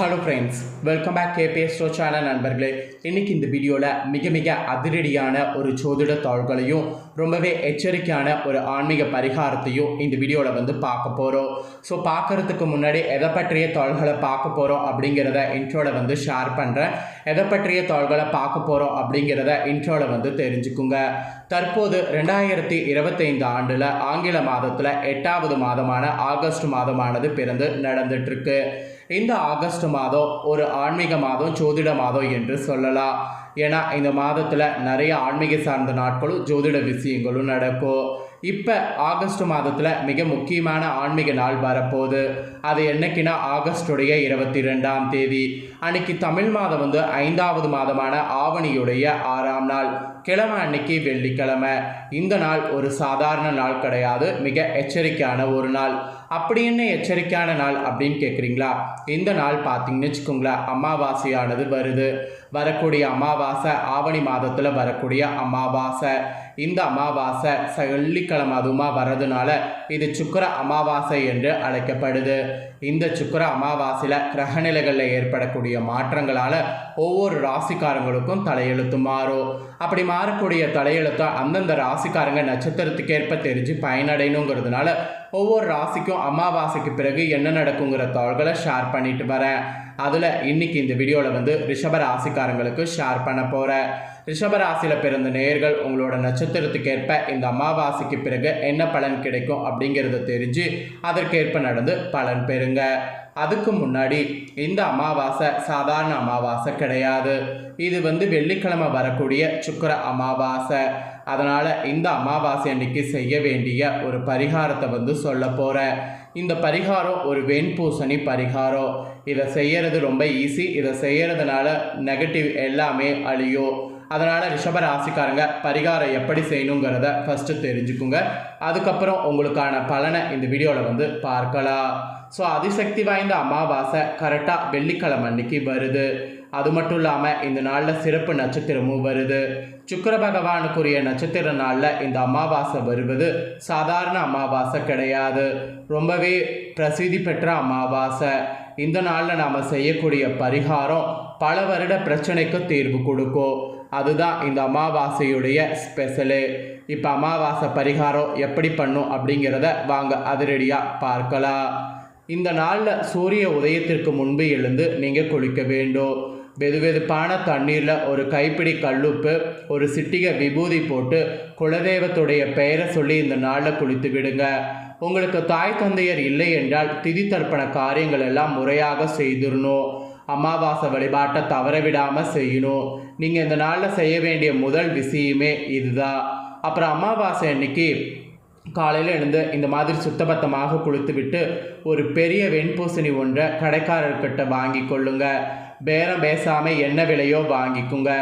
Hello friends welcome back KBS channel நண்பர்களே. இன்னைக்கு இந்த வீடியோவில் மிக மிக அதிரடியான ஒரு ஜோதிட தாள்களையும் ரொம்பவே எச்சரிக்கையான ஒரு ஆன்மீக பரிகாரத்தையும் இந்த வீடியோவில் வந்து பார்க்க போகிறோம் ஸோ பார்க்கறதுக்கு முன்னாடி எதை பற்றிய தாள்களை பார்க்க போகிறோம் அப்படிங்கிறத இன்ட்ரோவில் வந்து ஷேர் பண்ணுறேன் எதை பற்றிய தாள்களை பார்க்க போகிறோம் அப்படிங்கிறத இன்ட்ரோவில் வந்து தெரிஞ்சுக்குங்க. தற்போது ரெண்டாயிரத்தி இருபத்தைந்து ஆண்டில் ஆங்கில மாதத்தில் எட்டாவது மாதமான ஆகஸ்ட் மாதமானது பிறந்து நடந்துட்டுருக்கு இந்த ஆகஸ்ட் மாதம் ஒரு ஆன்மீக மாதம் ஜோதிட மாதம் என்று சொல்லலாம். ஏன்னா இந்த மாதத்தில் நிறைய ஆன்மீக சார்ந்த நாட்களும் ஜோதிட விஷயங்களும் நடக்கும். இப்போ ஆகஸ்ட் மாதத்தில் மிக முக்கியமான ஆன்மீக நாள் வரப்போகுது. அது என்னைக்குன்னா ஆகஸ்டுடைய இருபத்தி ரெண்டாம் தேதி. அன்னைக்கு தமிழ் மாதம் வந்து ஐந்தாவது மாதமான ஆவணியுடைய ஆறாம் நாள் கிழமை அன்னைக்கு வெள்ளிக்கிழமை. இந்த நாள் ஒரு சாதாரண நாள் கிடையாது மிக எச்சரிக்கையான ஒரு நாள். அப்படி என்ன எச்சரிக்கையான நாள் அப்படின்னு கேட்குறீங்களா இந்த நாள் பார்த்தீங்கன்னு வச்சுக்கோங்களேன் அமாவாசையானது வருது. வரக்கூடிய அமாவாசை ஆவணி மாதத்தில் வரக்கூடிய அமாவாசை. இந்த அமாவாசை வெள்ளிக்கிழமை அதுமா வர்றதுனால இது சுக்கர அமாவாசை என்று அழைக்கப்படுது. இந்த சுக்கர அமாவாசையில் கிரகநிலைகளில் ஏற்படக்கூடிய மாற்றங்களால் ஒவ்வொரு ராசிக்காரங்களுக்கும் தலையெழுத்து மாறும். அப்படி மாறக்கூடிய தலையெழுத்தை அந்தந்த ராசிக்காரங்க நட்சத்திரத்துக்கேற்ப தெரிஞ்சு பயனடையணுங்கிறதுனால ஒவ்வொரு ராசிக்கும் அமாவாசைக்கு பிறகு என்ன நடக்குங்கிற தகவல்களை ஷேர் பண்ணிட்டு வரேன். அதில் இன்னைக்கு இந்த வீடியோவில் வந்து ரிஷப ராசிக்காரங்களுக்கு ஷேர் பண்ண போகிறேன் ரிஷபராசியில் பிறந்த நேயர்கள் உங்களோட நட்சத்திரத்துக்கேற்ப இந்த அமாவாசைக்கு பிறகு என்ன பலன் கிடைக்கும் அப்படிங்கிறத தெரிஞ்சு அதற்கேற்ப நடந்து பலன் பெறுங்க. அதுக்கு முன்னாடி இந்த அமாவாசை சாதாரண அமாவாசை கிடையாது. இது வந்து வெள்ளிக்கிழமை வரக்கூடிய சுக்கர அமாவாசை. அதனால் இந்த அமாவாசை அன்னைக்கு செய்ய வேண்டிய ஒரு பரிகாரத்தை வந்து சொல்ல போகிறேன் இந்த பரிகாரம் ஒரு வெண்பூசணி பரிகாரம். இதை செய்யறது ரொம்ப ஈஸி இதை செய்கிறதுனால நெகட்டிவ் எல்லாமே அழியும். அதனால் ரிஷப ராசிக்காரங்க பரிகாரம் எப்படி செய்யணுங்கிறத ஃபஸ்ட்டு தெரிஞ்சுக்குங்க. அதுக்கப்புறம் உங்களுக்கான பலனை இந்த வீடியோவில் வந்து பார்க்கலாம். ஸோ அதிசக்தி வாய்ந்த அமாவாசை கரெக்டாக வெள்ளிக்கிழமை அன்னைக்கு வருது. அது மட்டும் இல்லாமல் இந்த நாளில் சிறப்பு நட்சத்திரமும் வருது. சுக்கர பகவானுக்குரிய நட்சத்திர நாளில் இந்த அமாவாசை வருவது சாதாரண அமாவாசை கிடையாது. ரொம்பவே பிரசித்தி பெற்ற அமாவாசை. இந்த நாளில் நாம் செய்யக்கூடிய பரிகாரம் பல வருட பிரச்சனைக்கு தீர்வு கொடுக்கும். அதுதான் இந்த அமாவாசையுடைய ஸ்பெஷலு. இப்போ அமாவாசை பரிகாரம் எப்படி பண்ணும் அப்படிங்கிறத வாங்க அதிரடியாக பார்க்கலாம். இந்த நாளில் சூரிய உதயத்திற்கு முன்பு எழுந்து நீங்கள் குளிக்க வேண்டும். வெதுவெதுப்பான தண்ணீரில் ஒரு கைப்பிடி கல்லுப்பு ஒரு சிட்டிகை விபூதி போட்டு குலதெய்வத்துடைய பெயரை சொல்லி இந்த நாளில் குளித்து விடுங்க. உங்களுக்கு தாய் தந்தையர் இல்லை என்றால் திதி தர்ப்பண காரியங்கள் எல்லாம் முறையாக செய்திடணும். அமாவாசை வழிபாட்டை தவற விடாமல் செய்யணும். நீங்கள் இந்த நாளில் செய்ய வேண்டிய முதல் விஷயமே இதுதான். அப்புறம் அமாவாசை அன்னைக்கு காலையில் எழுந்து இந்த மாதிரி சுத்தபத்தமாக குளித்து விட்டு ஒரு பெரிய வெண்பூசணி ஒன்றை கடைக்காரர்கிட்ட வாங்கி கொள்ளுங்க. பேரம் பேசாமல் என்ன விலையோ வாங்கிக்குங்க.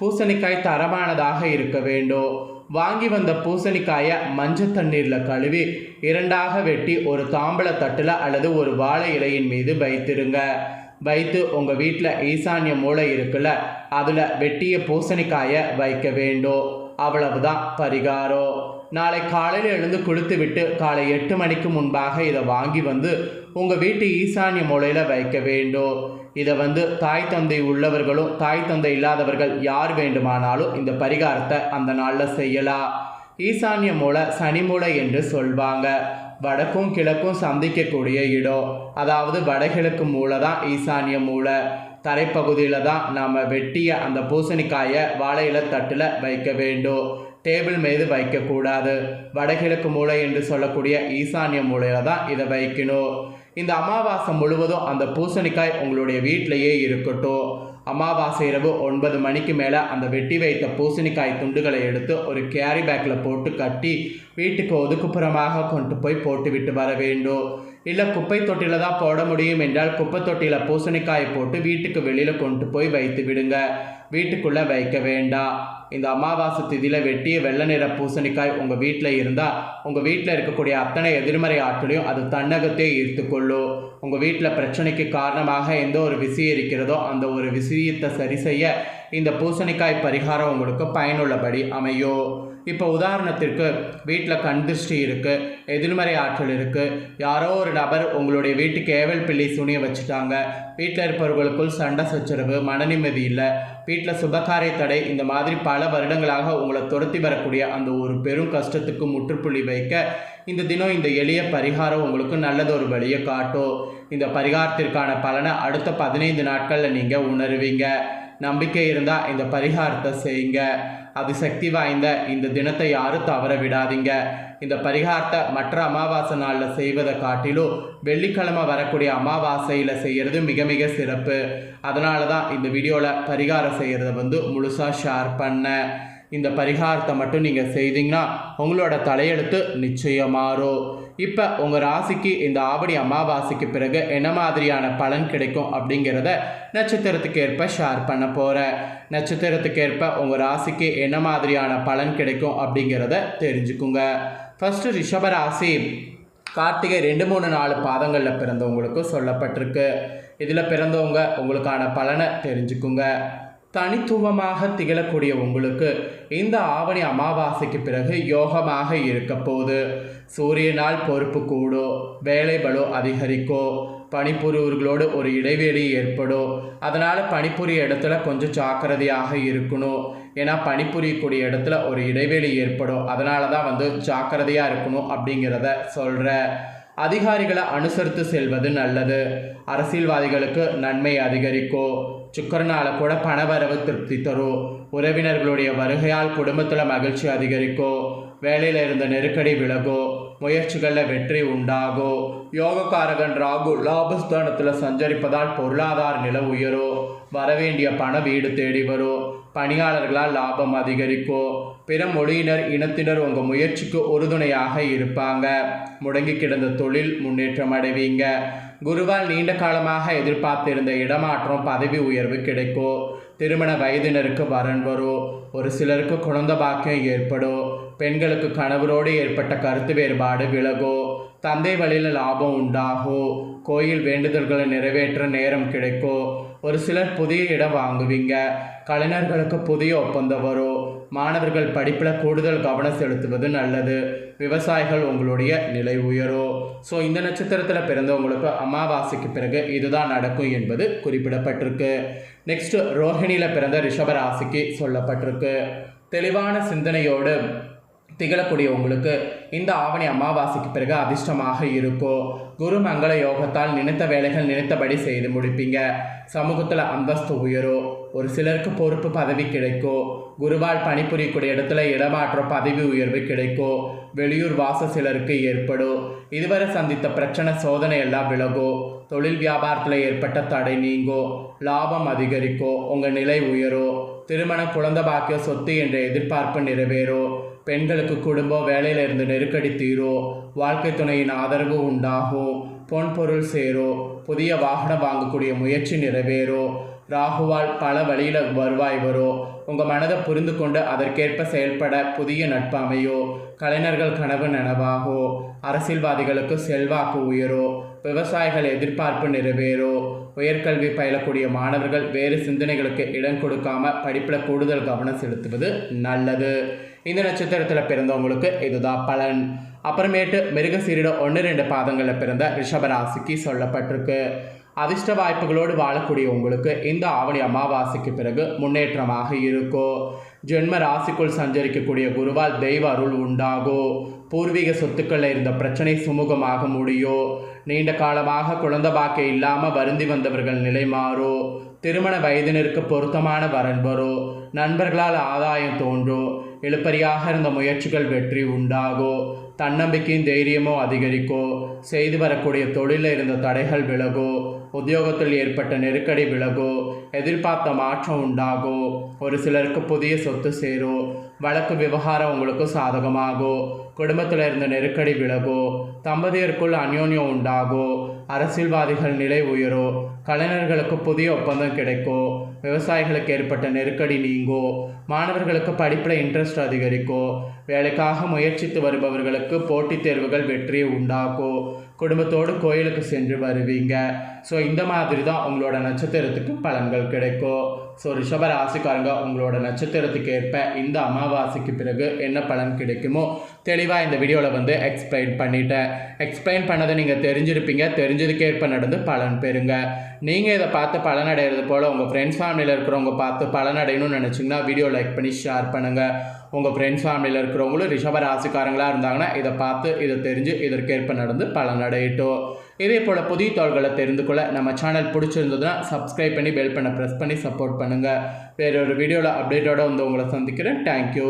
பூசணிக்காய் தரமானதாக இருக்க வேண்டும். வாங்கி வந்த பூசணிக்காயை மஞ்சள் தண்ணீரில் கழுவி இரண்டாக வெட்டி ஒரு தாம்பழ தட்டில் அல்லது ஒரு வாழை இலையின் மீது வைத்திருங்க. வைத்து உங்கள் வீட்டில் ஈசான்ய மூளை இருக்குல்ல அதில் வெட்டிய பூசணிக்காயை வைக்க வேண்டும். அவ்வளவுதான். பரிகாரம் நாளை காலையில் எழுந்து குளித்து விட்டு காலை எட்டு மணிக்கு முன்பாக இதை வாங்கி வந்து உங்கள் வீட்டு ஈசான்ய மூலையில் வைக்க வேண்டும். இதை வந்து தாய் தந்தை உள்ளவர்களும் தாய் தந்தை இல்லாதவர்கள் யார் வேண்டுமானாலும் இந்த பரிகாரத்தை அந்த நாளில் செய்யலாம். ஈசான்ய மூளை சனி மூலை என்று சொல்வாங்க. வடக்கும் கிழக்கும் சந்திக்கக்கூடிய இடம். அதாவது வடகிழக்கு மூலை தான் ஈசான்ய மூலை தரைப்பகுதியில் தான் நாம் வெட்டிய அந்த பூசணிக்காயை வாழையில தட்டில் வைக்க வேண்டும். டேபிள் மீது வைக்கக்கூடாது. வடகிழக்கு மூலை என்று சொல்லக்கூடிய ஈசான்ய மூலையில் தான் இதை வைக்கணும். இந்த அமாவாசை முழுவதும் அந்த பூசணிக்காய் உங்களுடைய வீட்டிலையே இருக்கட்டும். அமாவாசை இரவு ஒன்பது மணிக்கு மேலே அந்த வெட்டி வைத்த பூசணிக்காய் துண்டுகளை எடுத்து ஒரு கேரி பேக்கில் போட்டு கட்டி வீட்டுக்கு ஒதுக்குப்புறமாக கொண்டு போய் போட்டுவிட்டு வர வேண்டும். இல்லை குப்பை தொட்டியில் தான் போட முடியும் என்றால் குப்பை தொட்டியில் பூசணிக்காயை போட்டு வீட்டுக்கு வெளியில் கொண்டு போய் வைத்து விடுங்க. வீட்டுக்குள்ளே வைக்க வேண்டாம். இந்த அமாவாசை திதியில் வெட்டிய வெள்ளை நிற பூசணிக்காய் உங்கள் வீட்டில் இருந்தால் உங்கள் வீட்டில் இருக்கக்கூடிய அத்தனை எதிர்மறை ஆற்றலையும் அது தன்னகத்தே ஈர்த்துக்கொள்ளும் உங்கள் வீட்டில் பிரச்சனைக்கு காரணமாக எந்த ஒரு விஷயம் இருக்கிறதோ அந்த ஒரு விஷயத்தை சரி செய்ய இந்த பூசணிக்காய் பரிகாரம் உங்களுக்கு பயனுள்ளபடி அமையும் இப்போ உதாரணத்திற்கு வீட்டில் கண் திருஷ்டி இருக்குது எதிர்மறை ஆற்றல் இருக்குது யாரோ ஒரு நபர் உங்களுடைய வீட்டுக்கு ஏவல் பிள்ளை சுனிய வச்சுட்டாங்க வீட்டில் இருப்பவர்களுக்குள் சண்டை சச்சரவு மனநிம்மதி இல்லை வீட்டில் சுபகாரிய தடை இந்த மாதிரி பல வருடங்களாக உங்களை துரத்தி வரக்கூடிய அந்த ஒரு பெரும் கஷ்டத்துக்கு முற்றுப்புள்ளி வைக்க இந்த தினம் இந்த எளிய பரிகாரம் உங்களுக்கு நல்லதொரு வழியை காட்டும். இந்த பரிகாரத்திற்கான பலனை அடுத்த பதினைந்து நாட்களில் நீங்கள் உணருவீங்க. நம்பிக்கை இருந்தால் இந்த பரிகாரத்தை செய்யுங்க. அது சக்தி வாய்ந்த இந்த தினத்தை யாரும் தவற விடாதீங்க இந்த பரிகாரத்தை மற்ற அமாவாசை நாளில் செய்வதை காட்டிலும் வெள்ளிக்கிழமை வரக்கூடிய அமாவாசையில் செய்கிறது மிக மிக சிறப்பு. அதனால தான் இந்த வீடியோவில் பரிகாரம் செய்கிறத வந்து முழுசாக ஷேர் பண்ணேன். இந்த பரிகாரத்தை மட்டும் நீங்கள் செய்தீங்கன்னா உங்களோட தலையெழுத்து நிச்சயம் மாறும் இப்போ உங்கள் ராசிக்கு இந்த ஆவணி அமாவாசைக்கு பிறகு என்ன மாதிரியான பலன் கிடைக்கும் அப்படிங்கிறத நட்சத்திரத்துக்கு ஏற்ப ஷேர் பண்ண போகிறேன் நட்சத்திரத்துக்கு ஏற்ப உங்கள் ராசிக்கு என்ன மாதிரியான பலன் கிடைக்கும் அப்படிங்கிறத தெரிஞ்சுக்குங்க. ஃபஸ்ட்டு ரிஷபராசி கார்த்திகை ரெண்டு மூணு நாலு பாதங்களில் பிறந்தவங்களுக்கும் சொல்லப்பட்டிருக்கு. இதில் பிறந்தவங்க உங்களுக்கான பலனை தெரிஞ்சுக்குங்க. தனித்துவமாக திகழக்கூடிய உங்களுக்கு இந்த ஆவணி அமாவாசைக்கு பிறகு யோகமாக இருக்க சூரியனால் பொறுப்பு கூடோ வேலை பலு அதிகரிக்கோ பணிபுரிவர்களோடு ஒரு இடைவெளி ஏற்படும் அதனால் பணிபுரிய இடத்துல கொஞ்சம் ஜாக்கிரதையாக இருக்கணும் ஏன்னா பணிபுரியக்கூடிய இடத்துல ஒரு இடைவெளி ஏற்படும் அதனால தான் வந்து ஜாக்கிரதையாக இருக்கணும் அப்படிங்கிறத சொல்கிறேன் அதிகாரிகளை அனுசரித்து செல்வது நல்லது. அரசியல்வாதிகளுக்கு நன்மை அதிகரிக்கும் சுக்கரனால் கூட பணவரவு திருப்தி தரும் உறவினர்களுடைய வருகையால் குடும்பத்தில் மகிழ்ச்சி அதிகரிக்கும் வேலையில் இருந்த நெருக்கடி விலகும் முயற்சிகளில் வெற்றி உண்டாகும் யோகக்காரகன் ராகு லாபஸ்தானத்தில் சஞ்சரிப்பதால் பொருளாதார நிலை உயரும் வரவேண்டிய பண வீடு தேடி வரும் பணியாளர்களால் லாபம் அதிகரிக்கும் பிற மொழியினர் இனத்தினர் உங்கள் முயற்சிக்கு உறுதுணையாக இருப்பாங்க. முடங்கி கிடந்த தொழில் முன்னேற்றம் அடைவீங்க. குருவால் நீண்ட காலமாக எதிர்பார்த்திருந்த இடமாற்றம் பதவி உயர்வு கிடைக்கும் திருமண வயதினருக்கு வரன் வரும் ஒரு சிலருக்கு குழந்த பாக்கியம் ஏற்படும் பெண்களுக்கு கணவரோடு ஏற்பட்ட கருத்து வேறுபாடு விலகும் தந்தை வழியில் லாபம் உண்டாகும் கோயில் வேண்டுதல்களை நிறைவேற்ற நேரம் கிடைக்கும் ஒரு சிலர் புதிய இடம் வாங்குவீங்க. கலைஞர்களுக்கு புதிய ஒப்பந்தம் வரும் மாணவர்கள் படிப்பில் கூடுதல் கவனம் செலுத்துவது நல்லது. விவசாயிகள் உங்களுடைய நிலை உயரும் ஸோ இந்த நட்சத்திரத்தில் பிறந்தவங்களுக்கு அமாவாசைக்கு பிறகு இதுதான் நடக்கும் என்பது குறிப்பிடப்பட்டிருக்கு. நெக்ஸ்ட் ரோஹிணியில் பிறந்த ரிஷபராசிக்கு சொல்லப்பட்டிருக்கு. தெளிவான சிந்தனையோடு திகழக்கூடிய உங்களுக்கு இந்த ஆவணி அமாவாசைக்கு பிறகு அதிர்ஷ்டமாக இருக்கும் குரு மங்கள யோகத்தால் நினைத்த வேலைகள் நினைத்தபடி செய்து முடிப்பீங்க. சமூகத்தில் அந்தஸ்து உயரும் ஒரு சிலருக்கு பொறுப்பு பதவி கிடைக்கும் குருவால் பணிபுரியக்கூடிய இடத்துல இடமாற்ற பதவி உயர்வு கிடைக்கும் வெளியூர் வாச சிலருக்கு ஏற்படும் இதுவரை சந்தித்த பிரச்சனை சோதனை எல்லாம் விலகும் தொழில் வியாபாரத்தில் ஏற்பட்ட தடை நீங்கும் லாபம் அதிகரிக்கும் உங்கள் நிலை உயரும் திருமண குழந்த பாக்கிய சொத்து என்ற எதிர்பார்ப்பு நிறைவேறும் பெண்களுக்கு குடும்பம் வேலையில் இருந்து நெருக்கடி தீரோ? வாழ்க்கை துணையின் ஆதரவு உண்டாகும் பொன் பொருள் சேரும் புதிய வாகனம் வாங்கக்கூடிய முயற்சி நிறைவேறும் ராகுவால் பல வழியில் வருவாய் வரோ? உங்கள் மனதை புரிந்து கொண்டு அதற்கேற்ப செயல்பட புதிய நட்பு அமையோ? கலைஞர்கள் கனவு நனவாகும் அரசியல்வாதிகளுக்கு செல்வாக்கு உயரோ விவசாயிகள் எதிர்பார்ப்பு நிறைவேறும் உயர்கல்வி பயிலக்கூடிய மாணவர்கள் வேறு சிந்தனைகளுக்கு இடம் கொடுக்காம படிப்பில் கூடுதல் கவனம் செலுத்துவது நல்லது. இந்த நட்சத்திரத்தில் பிறந்தவங்களுக்கு இதுதான் பலன். அப்புறமேட்டு மிருகசீரிட ஒன்று ரெண்டு பாதங்களில் பிறந்த ரிஷபராசிக்கு சொல்லப்பட்டிருக்கு. அதிர்ஷ்ட வாய்ப்புகளோடு வாழக்கூடிய உங்களுக்கு இந்த ஆவணி அமாவாசைக்கு பிறகு முன்னேற்றமாக இருக்கும் ஜென்ம ராசிக்குள் சஞ்சரிக்கக்கூடிய குருவால் தெய்வ அருள் உண்டாகும் பூர்வீக சொத்துக்களில் இருந்த பிரச்சனை சுமூகமாக முடியும் நீண்ட காலமாக குழந்த பாக்கை இல்லாமல் வருந்தி வந்தவர்கள் நிலை மாறோ? திருமண வயதினருக்கு பொருத்தமான வரன் நண்பர்களால் ஆதாயம் தோன்றும் இழுப்பறியாக இருந்த முயற்சிகள் வெற்றி உண்டாகும் தன்னம்பிக்கையும் தைரியமும் அதிகரிக்கோ? செய்து வரக்கூடிய தொழிலில் இருந்த தடைகள் விலகோ? உத்தியோகத்தில் ஏற்பட்ட நெருக்கடி விலகோ? எதிர்பார்த்த மாற்றம் உண்டாகும். ஒரு சிலருக்கு புதிய சொத்து சேரும். வழக்கு விவகாரம் உங்களுக்கு சாதகமாகும் குடும்பத்தில் இருந்த நெருக்கடி விலகும் தம்பதியருக்குள் அந்யோன்யம் உண்டாகும் அரசியல்வாதிகள் நிலை உயரும் கலைஞர்களுக்கு புதிய ஒப்பந்தம் கிடைக்கும் விவசாயிகளுக்கு ஏற்பட்ட நெருக்கடி நீங்கும் மாணவர்களுக்கு படிப்பில் இன்ட்ரெஸ்ட் அதிகரிக்கும் வேலைக்காக முயற்சித்து வருபவர்களுக்கு போட்டித் தேர்வுகள் வெற்றியை உண்டாக்கும் குடும்பத்தோடு கோயிலுக்கு சென்று வருவீங்க. ஸோ இந்த மாதிரி தான் உங்களோட நட்சத்திரத்துக்கு பலன்கள் கிடைக்கும் ஸோ ரிஷப ராசிக்காரங்க உங்களோட நட்சத்திரத்துக்கு ஏற்ப இந்த அமாவாசைக்கு பிறகு என்ன பலன் கிடைக்குமோ தெளிவாக இந்த வீடியோவில் வந்து எக்ஸ்பிளைன் பண்ணிட்டேன். எக்ஸ்பிளைன் பண்ணதை நீங்கள் தெரிஞ்சிருப்பீங்க. தெரிஞ்சதுக்கேற்ப நடந்து பலன் பெறுங்க. நீங்கள் இதை பார்த்து பலன் அடைகிறது போல் உங்கள் ஃப்ரெண்ட்ஸ் ஃபேமிலியில் இருக்கிறவங்க பார்த்து பலன் அடையணும்னு நினச்சிங்கன்னா வீடியோ லைக் பண்ணி ஷேர் பண்ணுங்கள் உங்கள் ஃப்ரெண்ட்ஸ் ஃபேமிலியில் இருக்கிறவங்களும் ரிஷப ராசிக்காரங்களாக இருந்தாங்கன்னா இதை பார்த்து இதை தெரிஞ்சு இதற்கேற்ப நடந்து பலன் அடையட்டும். இதே போல் புதிய தோள்களை தெரிந்து கொள்ள நம்ம சேனல் பிடிச்சிருந்ததுன்னா சப்ஸ்கிரைப் பண்ணி பெல் பண்ண ப்ரெஸ் பண்ணி சப்போர்ட் பண்ணுங்கள் வேறொரு வீடியோவில் அப்டேட்டோட வந்து உங்களை சந்திக்கிறேன். தேங்க்யூ